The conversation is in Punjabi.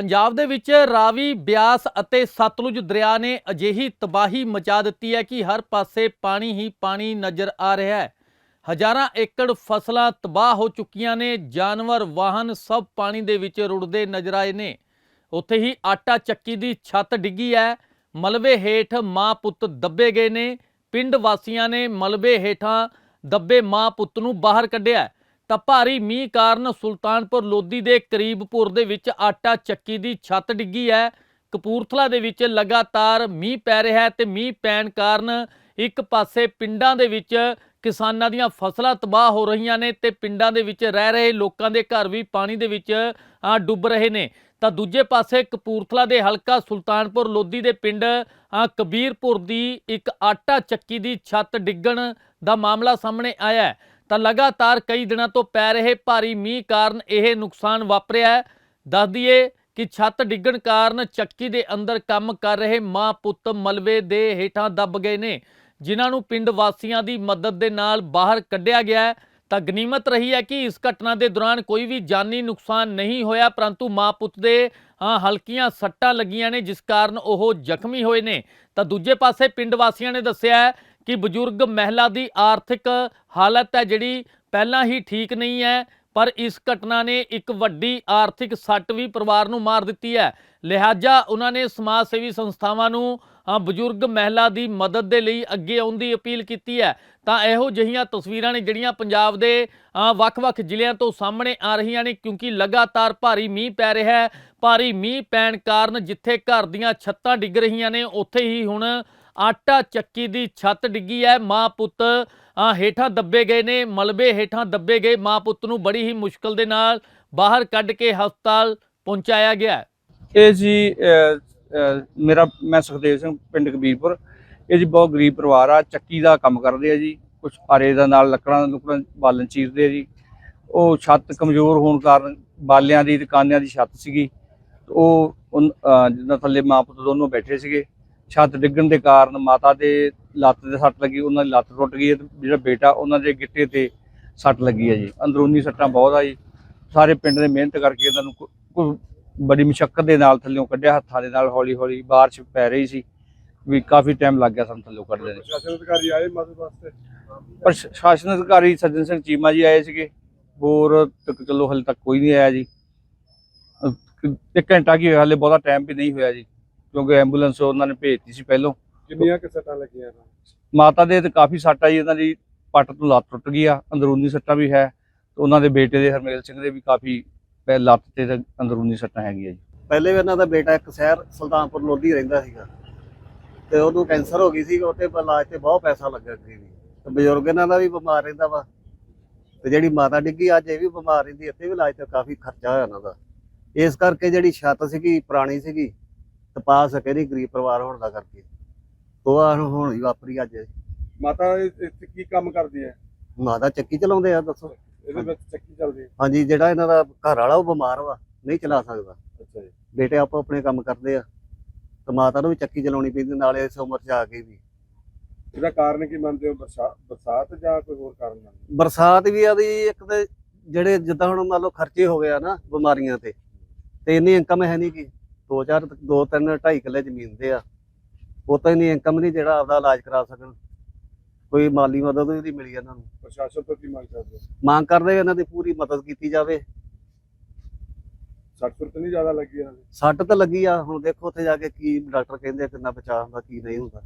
ਪੰਜਾਬ ਦੇ ਵਿੱਚ ਰਾਵੀ, ਬਿਆਸ ਅਤੇ ਸਤਲੁਜ ਦਰਿਆ ਨੇ ਅਜਿਹੀ ਤਬਾਹੀ ਮਚਾ ਦਿੱਤੀ ਹੈ ਕਿ ਹਰ ਪਾਸੇ ਪਾਣੀ ਹੀ ਪਾਣੀ ਨਜ਼ਰ ਆ ਰਿਹਾ ਹੈ। ਹਜ਼ਾਰਾਂ ਏਕੜ ਫਸਲਾਂ ਤਬਾਹ ਹੋ ਚੁੱਕੀਆਂ ਨੇ, ਜਾਨਵਰ, ਵਾਹਨ ਸਭ ਪਾਣੀ ਦੇ ਵਿੱਚ ਰੁੜਦੇ ਨਜ਼ਰ ਆਏ ਨੇ। ਉੱਥੇ ਹੀ ਆਟਾ ਚੱਕੀ ਦੀ ਛੱਤ ਡਿੱਗੀ ਹੈ। ਮਲਬੇ ਹੇਠ ਮਾਂ ਪੁੱਤ ਦੱਬੇ ਗਏ ਨੇ। ਪਿੰਡ ਵਾਸੀਆਂ ਨੇ ਮਲਬੇ ਹੇਠਾਂ ਦੱਬੇ ਮਾਂ ਪੁੱਤ ਨੂੰ ਬਾਹਰ ਕੱਢਿਆ ਤਾਂ ਭਾਰੀ ਮੀਂਹ ਕਾਰਨ ਸੁਲਤਾਨਪੁਰ ਲੋਧੀ ਦੇ ਕਰੀਬਪੁਰ ਦੇ ਵਿੱਚ ਆਟਾ ਚੱਕੀ ਦੀ ਛੱਤ ਡਿੱਗੀ ਹੈ। ਕਪੂਰਥਲਾ ਦੇ ਵਿੱਚ ਲਗਾਤਾਰ ਮੀਂਹ ਪੈ ਰਿਹਾ ਹੈ ਤੇ ਮੀਂਹ ਪੈਣ ਕਾਰਨ ਇੱਕ ਪਾਸੇ ਪਿੰਡਾਂ ਦੇ ਵਿੱਚ ਕਿਸਾਨਾਂ ਦੀਆਂ ਫਸਲਾਂ ਤਬਾਹ ਹੋ ਰਹੀਆਂ ਨੇ ਤੇ ਪਿੰਡਾਂ ਦੇ ਵਿੱਚ ਰਹਿ ਰਹੇ ਲੋਕਾਂ ਦੇ ਘਰ ਵੀ ਪਾਣੀ ਦੇ ਵਿੱਚ ਡੁੱਬ ਰਹੇ ਨੇ। ਤਾਂ ਦੂਜੇ ਪਾਸੇ ਕਪੂਰਥਲਾ ਦੇ ਹਲਕਾ ਸੁਲਤਾਨਪੁਰ ਲੋਧੀ ਦੇ ਪਿੰਡ ਕਬੀਰਪੁਰ ਦੀ ਇੱਕ ਆਟਾ ਚੱਕੀ ਦੀ ਛੱਤ ਡਿੱਗਣ ਦਾ ਮਾਮਲਾ ਸਾਹਮਣੇ ਆਇਆ ਹੈ। ਤਾਂ ਲਗਾਤਾਰ ਕਈ ਦਿਨਾਂ ਤੋਂ ਪੈ ਰਹੇ ਭਾਰੀ ਮੀਂਹ ਕਾਰਨ ਇਹ ਨੁਕਸਾਨ ਵਾਪਰਿਆ ਹੈ। ਦੱਸ ਦਈਏ ਕਿ ਛੱਤ ਡਿੱਗਣ ਕਾਰਨ ਚੱਕੀ ਦੇ ਅੰਦਰ ਕੰਮ ਕਰ ਰਹੇ ਮਾਂ ਪੁੱਤ ਮਲਵੇ ਦੇ ਹੇਠਾਂ ਦੱਬ ਗਏ ਨੇ। ਜਿਨ੍ਹਾਂ ਨੂੰ ਪਿੰਡ ਵਾਸੀਆਂ ਦੀ ਮਦਦ ਦੇ ਨਾਲ ਬਾਹਰ ਕੱਢਿਆ ਗਿਆ ਹੈ। ਤਾਂ ਗਨੀਮਤ ਰਹੀ ਹੈ ਕਿ ਇਸ ਘਟਨਾ ਦੇ ਦੌਰਾਨ ਕੋਈ ਵੀ ਜਾਨੀ ਨੁਕਸਾਨ ਨਹੀਂ ਹੋਇਆ ਪਰੰਤੂ ਮਾਂ ਪੁੱਤ ਦੇ ਹਾਂ, ਹਲਕੀਆਂ ਸੱਟਾਂ ਲੱਗੀਆਂ ਨੇ ਜਿਸ ਕਾਰਨ ਉਹ ਜ਼ਖਮੀ ਹੋਏ ਨੇ। ਤਾਂ ਦੂਜੇ ਪਾਸੇ ਪਿੰਡ ਵਾਸੀਆਂ ਨੇ ਦੱਸਿਆ ਕਿ ਬਜ਼ੁਰਗ ਮਹਿਲਾ ਦੀ ਆਰਥਿਕ ਹਾਲਤ ਹੈ ਜਿਹੜੀ ਪਹਿਲਾਂ ਹੀ ਠੀਕ ਨਹੀਂ ਹੈ, ਪਰ ਇਸ ਘਟਨਾ ਨੇ ਇੱਕ ਵੱਡੀ ਆਰਥਿਕ ਸੱਟ ਵੀ ਪਰਿਵਾਰ ਨੂੰ ਮਾਰ ਦਿੱਤੀ ਹੈ। ਲਿਹਾਜ਼ਾ ਉਹਨਾਂ ਨੇ ਸਮਾਜ ਸੇਵੀ ਸੰਸਥਾਵਾਂ ਨੂੰ ਬਜ਼ੁਰਗ ਮਹਿਲਾ ਦੀ ਮਦਦ ਦੇ ਲਈ ਅੱਗੇ ਆਉਣ ਦੀ ਅਪੀਲ ਕੀਤੀ ਹੈ। ਤਾਂ ਇਹੋ ਜਿਹੀਆਂ ਤਸਵੀਰਾਂ ਨੇ ਜਿਹੜੀਆਂ ਪੰਜਾਬ ਦੇ ਵੱਖ-ਵੱਖ ਜ਼ਿਲ੍ਹਿਆਂ ਤੋਂ ਸਾਹਮਣੇ ਆ ਰਹੀਆਂ ਨੇ, ਕਿਉਂਕਿ ਲਗਾਤਾਰ ਭਾਰੀ ਮੀਂਹ ਪੈ ਰਿਹਾ ਹੈ। ਭਾਰੀ ਮੀਂਹ ਪੈਣ ਕਾਰਨ ਜਿੱਥੇ ਘਰ ਦੀਆਂ ਛੱਤਾਂ ਡਿੱਗ ਰਹੀਆਂ ਨੇ, ਉੱਥੇ ਹੀ ਹੁਣ ਆਟਾ ਚੱਕੀ ਦੀ ਛੱਤ ਡਿੱਗੀ ਹੈ ਮਾਂ ਪੁੱਤ ਹੇਠਾਂ ਦੱਬੇ ਗਏ ਨੇ, ਮਲਬੇ ਹੇਠਾਂ ਦੱਬੇ ਗਏ, ਮਾਂ ਪੁੱਤ ਨੂੰ ਬੜੀ ਹੀ ਮੁਸ਼ਕਲ ਦੇ ਨਾਲ ਬਾਹਰ ਕੱਢ ਕੇ ਹਸਪਤਾਲ ਪਹੁੰਚਾਇਆ ਗਿਆ। ਇਹ ਜੀ ਮੇਰਾ, ਮੈਂ ਸੁਖਦੇਵ ਸਿੰਘ, ਪਿੰਡ ਕਬੀਰਪੁਰ। ਇਹ ਜੀ ਬਹੁਤ ਗਰੀਬ ਪਰਿਵਾਰ ਆ, ਚੱਕੀ ਦਾ ਕੰਮ ਕਰਦੇ ਆ ਜੀ ਕੁਝ ਆਰੇ ਦਾ ਨਾਲ ਲੱਕੜਾਂ ਲੁਕੜਾਂ, ਬਾਲਣ ਚੀਰਦੇ ਆ ਜੀ। ਉਹ ਛੱਤ ਕਮਜ਼ੋਰ ਹੋਣ ਕਾਰਨ ਬਾਲਿਆਂ ਦੀ, ਦੁਕਾਨਿਆਂ ਦੀ ਛੱਤ ਸੀਗੀ। ਉਹ ਜਿੱਦਾਂ ਥੱਲੇ ਮਾਂ ਪੁੱਤ ਦੋਨੋਂ ਬੈਠੇ ਸੀਗੇ। ਛੱਤ ਡਿੱਗਣ ਦੇ ਕਾਰਨ ਮਾਤਾ ਦੇ ਲੱਤ ਤੇ ਸੱਟ ਲੱਗੀ ਉਹਨਾਂ ਦੀ ਲੱਤ ਟੁੱਟ ਗਈ ਹੈ ਤੇ ਜਿਹੜਾ ਬੇਟਾ ਉਹਨਾਂ ਦੇ ਗਿੱਟੇ ਤੇ ਸੱਟ ਲੱਗੀ ਹੈ ਜੀ। ਅੰਦਰੂਨੀ ਸੱਟਾਂ ਬਹੁਤ ਆ ਜੀ। ਸਾਰੇ ਪਿੰਡ ਨੇ ਮਿਹਨਤ ਕਰਕੇ ਇਹਨਾਂ ਨੂੰ ਬੜੀ ਮੁਸ਼ਕਲ ਦੇ ਨਾਲ ਥੱਲਿਓਂ ਕੱਢਿਆ ਹੱਥਾਂ ਦੇ ਨਾਲ ਹੌਲੀ ਹੌਲੀ ਬਾਰਿਸ਼ ਪੈ ਰਹੀ ਸੀ। ਵੀ ਕਾਫੀ ਟਾਈਮ ਲੱਗ ਗਿਆ ਸਾਨੂੰ ਥੱਲਿਓਂ ਕੱਢਦੇ ਨੇ। ਪ੍ਰਸ਼ਾਸਨ ਅਧਿਕਾਰੀ ਆਏ ਮਦਦ ਵਾਸਤੇ? ਪਰ ਸ਼- ਸ਼ਾਸਨ ਅਧਿਕਾਰੀ ਸੱਜਣ ਸਿੰਘ ਚੀਮਾ ਜੀ ਆਏ ਸੀਗੇ। ਹੋਰ ਤੱਕ ਚਲੋ ਹਲੇ ਤੱਕ ਕੋਈ ਨਹੀਂ ਆਇਆ ਜੀ। ਇੱਕ ਘੰਟਾ ਕੀ ਹੋਇਆ ਹਲੇ ਬਹੁਤਾ ਟਾਈਮ ਵੀ ਨਹੀਂ ਹੋਇਆ ਜੀ। ਕਿਉਂਕਿ ਐਂਬੂਲੈਂਸ ਉਹਨਾਂ ਨੇ ਭੇਜਤੀ ਸੀ ਪਹਿਲੋਂ। ਕਿੰਨੀਆਂ ਕਿ ਸੱਟਾਂ ਲੱਗੀਆਂ ਇਹਨਾਂ ਨੂੰ? ਮਾਤਾ ਦੇ ਤੇ ਕਾਫੀ ਸੱਟ ਆਈ ਉਹਨਾਂ ਦੀ ਪੱਟ ਤੋਂ ਲੱਤ ਟੁੱਟ ਗਈ ਆ ਅੰਦਰੂਨੀ ਸੱਟਾਂ ਵੀ ਹੈ ਤੇ ਉਹਨਾਂ ਦੇ ਬੇਟੇ ਦੇ ਹਰਮੇਲ ਸਿੰਘ ਦੇ ਵੀ ਕਾਫੀ ਪੈ ਲੱਤ ਤੇ ਤੇ ਅੰਦਰੂਨੀ ਸੱਟਾਂ ਹੈਗੀਆਂ ਜੀ। ਪਹਿਲੇ ਵੀ ਇਹਨਾਂ ਦਾ ਬੇਟਾ ਇੱਕ ਸ਼ਹਿਰ ਸੁਲਤਾਨਪੁਰ ਲੋਧੀ ਰਹਿੰਦਾ ਸੀਗਾ। ਤੇ ਉਹਨੂੰ ਕੈਂਸਰ ਹੋ ਗਈ ਸੀ ਉਹਤੇ ਇਲਾਜ ਤੇ ਬਹੁਤ ਪੈਸਾ ਲੱਗਾ ਸੀ ਵੀ। ਤੇ ਬਜ਼ੁਰਗ ਇਹਨਾਂ ਦਾ ਵੀ ਬਿਮਾਰ ਰਹਿੰਦਾ ਵਾ। ਤੇ ਜਿਹੜੀ ਮਾਤਾ ਡਿੱਗੀ ਅੱਜ ਇਹ ਵੀ ਬਿਮਾਰ ਰਹਿੰਦੀ ਇੱਥੇ ਵੀ ਇਲਾਜ ਤੇ ਕਾਫੀ ਖਰਚਾ ਹੋਇਆ ਇਹਨਾਂ ਦਾ। ਇਸ ਕਰਕੇ ਜਿਹੜੀ ਛੱਤ ਸੀਗੀ ਪੁਰਾਣੀ ਸੀਗੀ ਤਪਾ ਸਕੇ ਨਹੀਂ ਗਰੀਬ ਪਰਿਵਾਰ ਹੋਣ ਦਾ ਕਰਕੇ। ਉਹ ਆ ਹੁਣ ਹੀ ਵਾਪਰੀ ਅੱਜ। ਮਾਤਾ ਇਹ- ਇੱਥੇ ਕੀ ਕੰਮ ਕਰਦੀ ਹੈ? ਮਾਤਾ ਚੱਕੀ ਚਲਾਉਂਦੇ ਆ ਦੱਸੋ? ਇਹਦੇ ਵਿੱਚ ਚੱਕੀ ਚੱਲਦੀ ਹੈ? ਹਾਂਜੀ ਜਿਹੜਾ ਇਹਨਾਂ ਦਾ ਘਰ ਵਾਲਾ ਉਹ ਬਿਮਾਰ ਵਾ ਨਹੀਂ ਚਲਾ ਸਕਦਾ। ਅੱਛਾ ਜੀ। ਬੇਟੇ ਆਪੋ ਆਪਣੇ ਕੰਮ ਕਰਦੇ ਆ ਤੇ ਮਾਤਾ ਨੂੰ ਵੀ ਚੱਕੀ ਚਲਾਉਣੀ ਪੈਂਦੀ ਨਾਲੇ ਇਸ ਉਮਰ 'ਚ ਆ ਕੇ ਵੀ। ਇਹਦਾ ਕਾਰਨ ਕੀ ਮੰਨਦੇ ਹੋ ਬਰਸਾਤ ਬਰਸਾਤ ਜਾਂ ਕੋਈ ਹੋਰ ਕਾਰਨ ਮੰਨਦੇ ਹੋ? ਬਰਸਾਤ ਵੀ ਆਦੀ ਇੱਕ ਤੇ ਜਿਹੜੇ ਜਿੱਦਾਂ ਹੁਣ ਮੰਨ ਲਓ ਖਰਚੇ ਹੋ ਗਏ ਆ ਨਾ ਬਿਮਾਰੀਆਂ ਤੇ ਤੇ ਇੰਨੀ ਇਨਕਮ ਹੈ ਨਹੀਂ ਕਿ ਦੋ ਚਾਰ ਦੋ ਤਿੰਨ ਢਾਈ ਕਿੱਲੇ ਜ਼ਮੀਨ ਦੇ ਆ। ਉਹ ਤਾਂ ਇੰਨੀ ਇਨਕਮ ਨਹੀਂ ਜਿਹੜਾ ਆਪਦਾ ਇਲਾਜ ਕਰਾ ਸਕਣ। ਕੋਈ ਮਾਲੀ ਮਦਦ ਨਹੀਂ ਮਿਲੀ ਇਹਨਾਂ ਨੂੰ। ਪ੍ਰਸ਼ਾਸਨ ਤੋਂ ਕੀ ਮੰਗ ਕਰਦੇ ਹੋ? ਮੰਗ ਕਰਦੇ ਇਹਨਾਂ ਦੀ ਪੂਰੀ ਮਦਦ ਕੀਤੀ ਜਾਵੇ। ਸੱਟ ਸੁੱਟ ਨਹੀਂ ਜ਼ਿਆਦਾ ਲੱਗੀ ਇਹਨਾਂ ਦੀ? ਸੱਟ ਤਾਂ ਲੱਗੀ ਆ। ਹੁਣ ਦੇਖੋ ਉੱਥੇ ਜਾ ਕੇ ਕੀ ਡਾਕਟਰ ਕਹਿੰਦੇ ਆ ਕਿੰਨਾ ਬਚਾਅ ਹੁੰਦਾ ਕੀ ਨਹੀਂ ਹੁੰਦਾ।